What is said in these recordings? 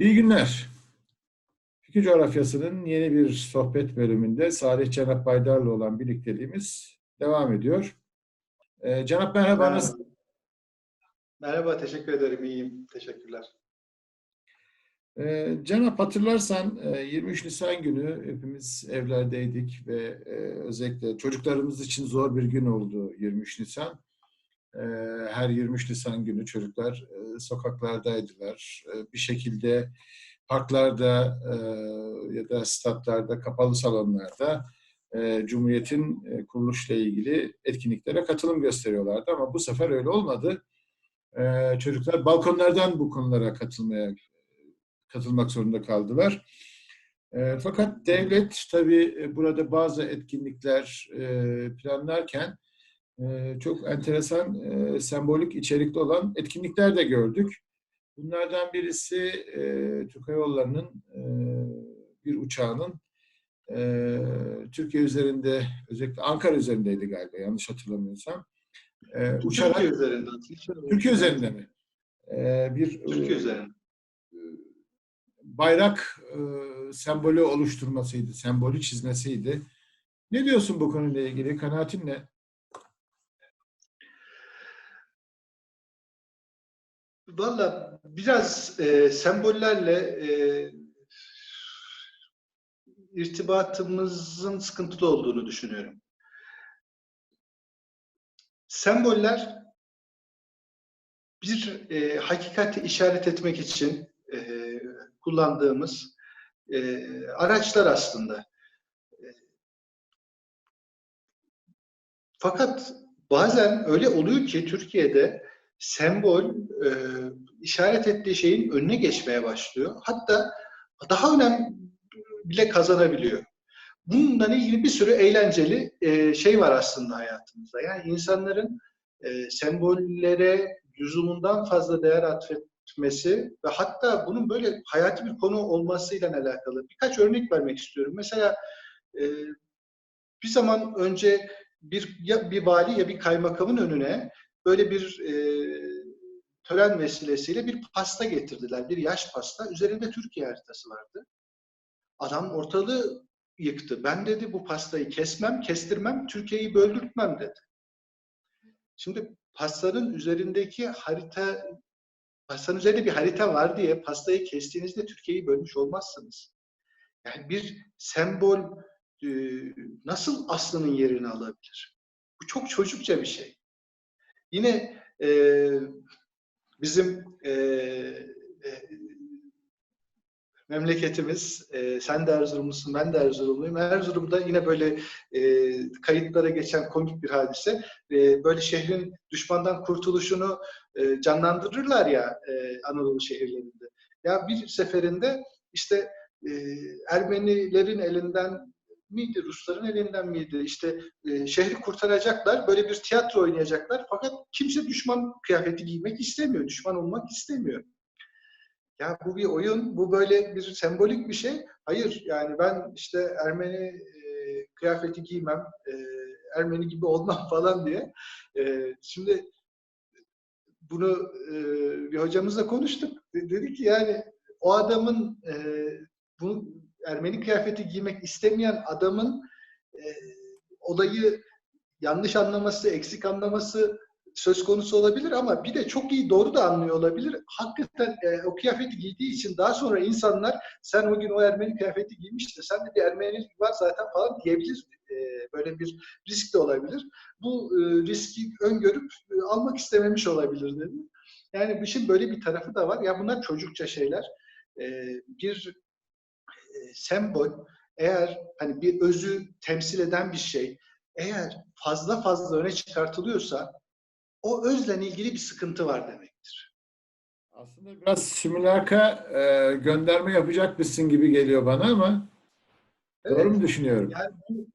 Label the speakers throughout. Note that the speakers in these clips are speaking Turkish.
Speaker 1: İyi günler. Fikir Coğrafyası'nın yeni bir sohbet bölümünde Salih Cenap Baydar'la olan birlikteliğimiz devam ediyor. Ee, Cenap merhaba.
Speaker 2: Merhaba.
Speaker 1: nasıl-
Speaker 2: Merhaba, teşekkür ederim. İyiyim. Teşekkürler.
Speaker 1: Ee, Cenap hatırlarsan e, 23 Nisan günü hepimiz evlerdeydik ve e, özellikle çocuklarımız için zor bir gün oldu 23 Nisan. Ee, Her 23 Nisan günü çocuklar e, sokaklardaydılar. E, Bir şekilde parklarda e, ya da statlarda, kapalı salonlarda Cumhuriyet'in kuruluşla ilgili etkinliklere katılım gösteriyorlardı ama bu sefer öyle olmadı. Çocuklar balkonlardan bu konulara katılmaya katılmak zorunda kaldılar. Fakat devlet tabii burada bazı etkinlikler planlarken çok enteresan e, sembolik içerikli olan etkinlikler de gördük. Bunlardan birisi e, Türk Hava Yolları'nın bir uçağının Türkiye üzerinde, özellikle Ankara üzerindeydi galiba yanlış hatırlamıyorsam. Uçarak,
Speaker 2: Türkiye üzerinde.
Speaker 1: Türkiye üzerinde mi? Bir
Speaker 2: Türkiye üzerinde.
Speaker 1: bayrak sembolü oluşturmasıydı, sembolü çizmesiydi. Ne diyorsun bu konuyla ilgili? Kanaatin ne?
Speaker 2: Valla biraz e, sembollerle e, irtibatımızın sıkıntılı olduğunu düşünüyorum. Semboller bir e, hakikati işaret etmek için e, kullandığımız e, araçlar aslında. E, fakat bazen öyle oluyor ki Türkiye'de sembol e, işaret ettiği şeyin önüne geçmeye başlıyor. Hatta daha önem bile kazanabiliyor. Bununla ilgili bir sürü eğlenceli e, şey var aslında hayatımızda. Yani insanların e, sembollere lüzumundan fazla değer atfetmesi ve hatta bunun böyle hayati bir konu olmasıyla alakalı birkaç örnek vermek istiyorum. Mesela e, bir zaman önce bir ya bir vali ya bir kaymakamın önüne böyle bir e, tören vesilesiyle bir pasta getirdiler. Bir yaş pasta. Üzerinde Türkiye haritası vardı. Adam ortalığı yıktı. Ben dedi bu pastayı kesmem, kestirmem, Türkiye'yi böldürtmem dedi. Şimdi pastanın üzerindeki harita, pastanın üzerinde bir harita var diye pastayı kestiğinizde Türkiye'yi bölmüş olmazsınız. Yani bir sembol e, nasıl aslının yerini alabilir? Bu çok çocukça bir şey. Yine e, bizim e, e, memleketimiz, e, sen de Erzurumlusun, ben de Erzurumluyum. Erzurum'da yine böyle e, kayıtlara geçen komik bir hadise. E, böyle şehrin düşmandan kurtuluşunu e, canlandırırlar ya e, Anadolu şehirlerinde. Ya bir seferinde işte e, Ermenilerin elinden miydi, Rusların elinden miydi? İşte e, şehri kurtaracaklar, böyle bir tiyatro oynayacaklar. Fakat kimse düşman kıyafeti giymek istemiyor, düşman olmak istemiyor. Ya bu bir oyun, bu böyle bir sembolik bir şey. Hayır, yani ben işte Ermeni e, kıyafeti giymem, e, Ermeni gibi olmam falan diye. E, şimdi bunu e, bir hocamızla konuştuk. De- dedi ki yani o adamın e, bu Ermeni kıyafeti giymek istemeyen adamın e, olayı yanlış anlaması, eksik anlaması söz konusu olabilir ama bir de çok iyi doğru da anlıyor olabilir. Hakikaten e, o kıyafeti giydiği için daha sonra insanlar sen o gün o Ermeni kıyafeti giymiştin, sen de bir Ermenilik var zaten falan diyebilir. E, böyle bir risk de olabilir. Bu e, riski öngörüp e, almak istememiş olabilir dedi. Yani bu işin böyle bir tarafı da var. Ya bunlar çocukça şeyler. E, bir sembol eğer hani bir özü temsil eden bir şey eğer fazla fazla öne çıkartılıyorsa o özle ilgili bir sıkıntı var demektir.
Speaker 1: Aslında biraz simülaka e, gönderme yapacakmışsın gibi geliyor bana ama doğru mu düşünüyorum?
Speaker 2: Yani bu,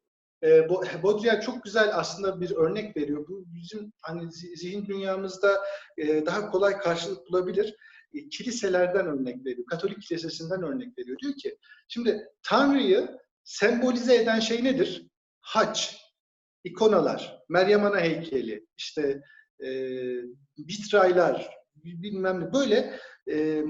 Speaker 2: e, bu Baudrillard çok güzel aslında bir örnek veriyor. Bu bizim hani zi- zihin dünyamızda e, daha kolay karşılık bulabilir. E, kiliselerden örnek veriyor. Katolik kilisesinden örnek veriyor. Diyor ki şimdi Tanrı'yı sembolize eden şey nedir? Haç, ikonalar, Meryem Ana heykeli, işte e, vitraylar, bilmem ne böyle e,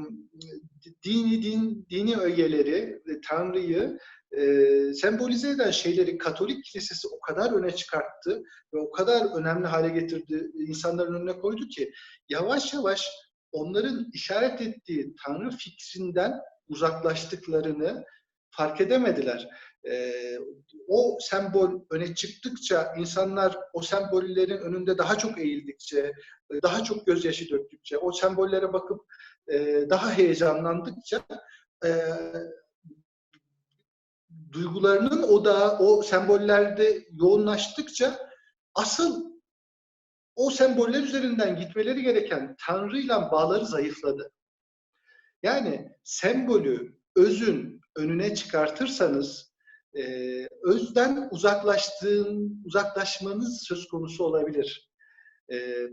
Speaker 2: dini din dini ögeleri, e, Tanrı'yı e, sembolize eden şeyleri Katolik Kilisesi o kadar öne çıkarttı ve o kadar önemli hale getirdi, insanların önüne koydu ki yavaş yavaş onların işaret ettiği Tanrı fikrinden uzaklaştıklarını fark edemediler. Ee, o sembol öne çıktıkça, insanlar o sembollerin önünde daha çok eğildikçe, daha çok gözyaşı döktükçe, o sembollere bakıp e, daha heyecanlandıkça e, duygularının o da o sembollerde yoğunlaştıkça asıl o semboller üzerinden gitmeleri gereken Tanrı'yla bağları zayıfladı. Yani sembolü, özün önüne çıkartırsanız e, özden uzaklaştığın, uzaklaşmanız söz konusu olabilir. E,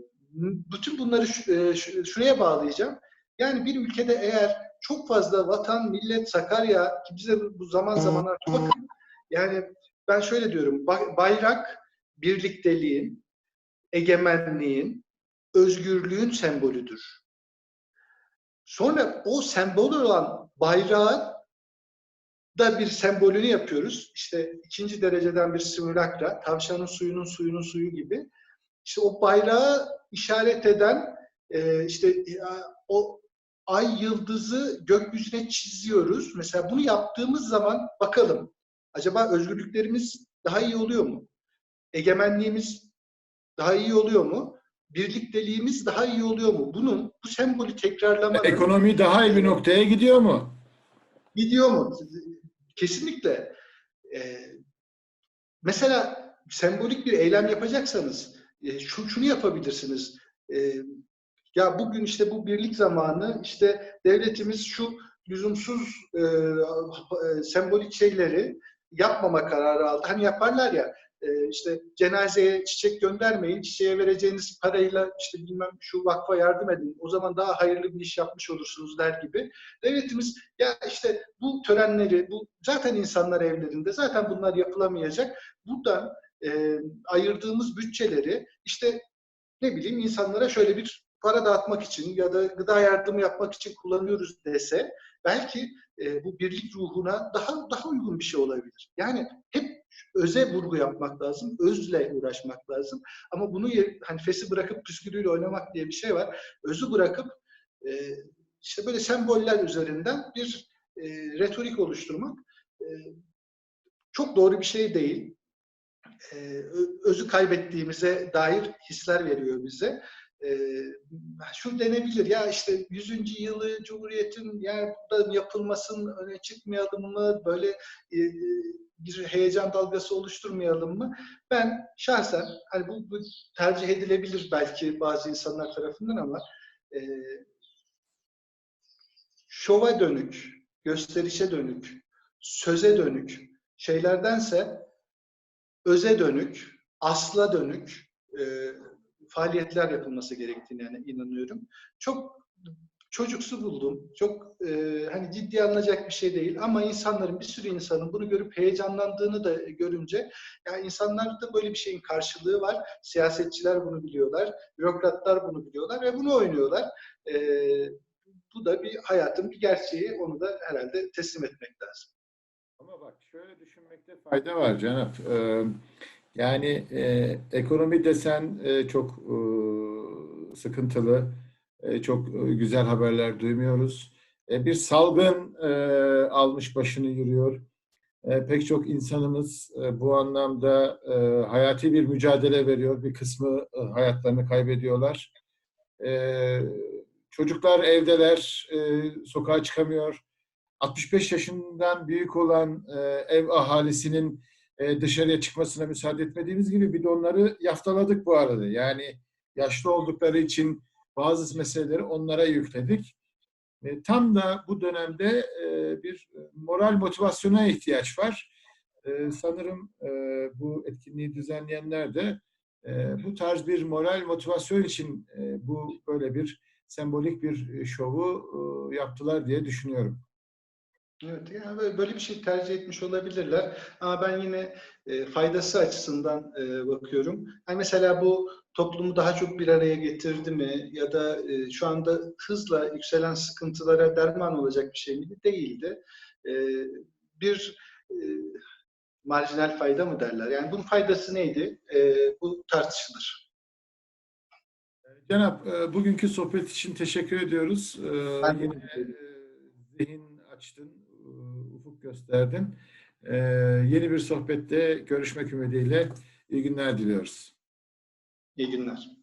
Speaker 2: bütün bunları şu, şuraya bağlayacağım. Yani bir ülkede eğer çok fazla vatan, millet, Sakarya ki bize bu zaman zaman artık bakın yani ben şöyle diyorum bayrak birlikteliğin, egemenliğin, özgürlüğün sembolüdür. Sonra o sembol olan bayrağın da bir sembolünü yapıyoruz. İşte ikinci dereceden bir simülakra, tavşanın suyunun suyunun suyu gibi. İşte o bayrağı işaret eden e, işte o ay yıldızı gökyüzüne çiziyoruz. Mesela bunu yaptığımız zaman bakalım acaba özgürlüklerimiz daha iyi oluyor mu? Egemenliğimiz daha iyi oluyor mu? Birlikteliğimiz daha iyi oluyor mu? Bunun bu sembolü tekrarlamanın
Speaker 1: Ekonomi daha iyi bir noktaya gidiyor mu?
Speaker 2: gidiyor mu? Kesinlikle. Ee, mesela sembolik bir eylem yapacaksanız e, şu, şunu yapabilirsiniz. E, ya bugün işte bu birlik zamanı işte devletimiz şu lüzumsuz e, e, sembolik şeyleri yapmama kararı aldı. Hani yaparlar ya e, işte cenazeye çiçek göndermeyin, çiçeğe vereceğiniz parayla işte bilmem şu vakfa yardım edin. O zaman daha hayırlı bir iş yapmış olursunuz der gibi. Devletimiz ya işte bu törenleri, bu zaten insanlar evlerinde, zaten bunlar yapılamayacak. Buradan e, ayırdığımız bütçeleri işte ne bileyim insanlara şöyle bir para dağıtmak için ya da gıda yardımı yapmak için kullanıyoruz dese belki e, bu birlik ruhuna daha daha uygun bir şey olabilir. Yani hep öze vurgu yapmak lazım, özle uğraşmak lazım. Ama bunu hani fesi bırakıp püskürüyle oynamak diye bir şey var. Özü bırakıp e, işte böyle semboller üzerinden bir e, retorik oluşturmak e, çok doğru bir şey değil. E, özü kaybettiğimize dair hisler veriyor bize e, şu denebilir ya işte 100. yılı Cumhuriyet'in yani burada yapılmasın öne çıkmayalım mı böyle e, bir heyecan dalgası oluşturmayalım mı? Ben şahsen hani bu, bu tercih edilebilir belki bazı insanlar tarafından ama e, şova dönük, gösterişe dönük, söze dönük şeylerdense öze dönük, asla dönük e, faaliyetler yapılması gerektiğine inanıyorum. Çok çocuksu buldum. Çok e, hani ciddi alınacak bir şey değil ama insanların bir sürü insanın bunu görüp heyecanlandığını da görünce yani insanlarda böyle bir şeyin karşılığı var. Siyasetçiler bunu biliyorlar, bürokratlar bunu biliyorlar ve bunu oynuyorlar. E, bu da bir hayatın bir gerçeği. Onu da herhalde teslim etmek lazım.
Speaker 1: Ama bak şöyle düşünmekte fayda var Cenap. Ee, yani e, ekonomi desen e, çok e, sıkıntılı, e, çok e, güzel haberler duymuyoruz. E, bir salgın e, almış başını yürüyor. E, pek çok insanımız e, bu anlamda e, hayati bir mücadele veriyor. Bir kısmı e, hayatlarını kaybediyorlar. E, çocuklar evdeler, e, sokağa çıkamıyor. 65 yaşından büyük olan e, ev ahalisinin e, dışarıya çıkmasına müsaade etmediğimiz gibi bir de onları yaftaladık bu arada. Yani yaşlı oldukları için bazı meseleleri onlara yükledik. E, tam da bu dönemde e, bir moral motivasyona ihtiyaç var. sanırım bu etkinliği düzenleyenler de bu tarz bir moral motivasyon için bu böyle bir sembolik bir şovu yaptılar diye düşünüyorum.
Speaker 2: Evet, yani böyle- bir şey tercih etmiş olabilirler. Ama ben yine e, faydası açısından e, bakıyorum. Yani mesela bu toplumu daha çok bir araya getirdi mi ya da e, şu anda hızla yükselen sıkıntılara derman olacak bir şey miydi? Değildi. E, bir e, marjinal fayda mı derler? Yani bunun faydası neydi? E, bu tartışılır.
Speaker 1: Cenap, e, bugünkü sohbet için teşekkür ediyoruz. E,
Speaker 2: Ben
Speaker 1: Yine e, zihin açtın, e, ufuk gösterdin. E, Yeni bir sohbette görüşmek ümidiyle iyi günler diliyoruz.
Speaker 2: İyi günler.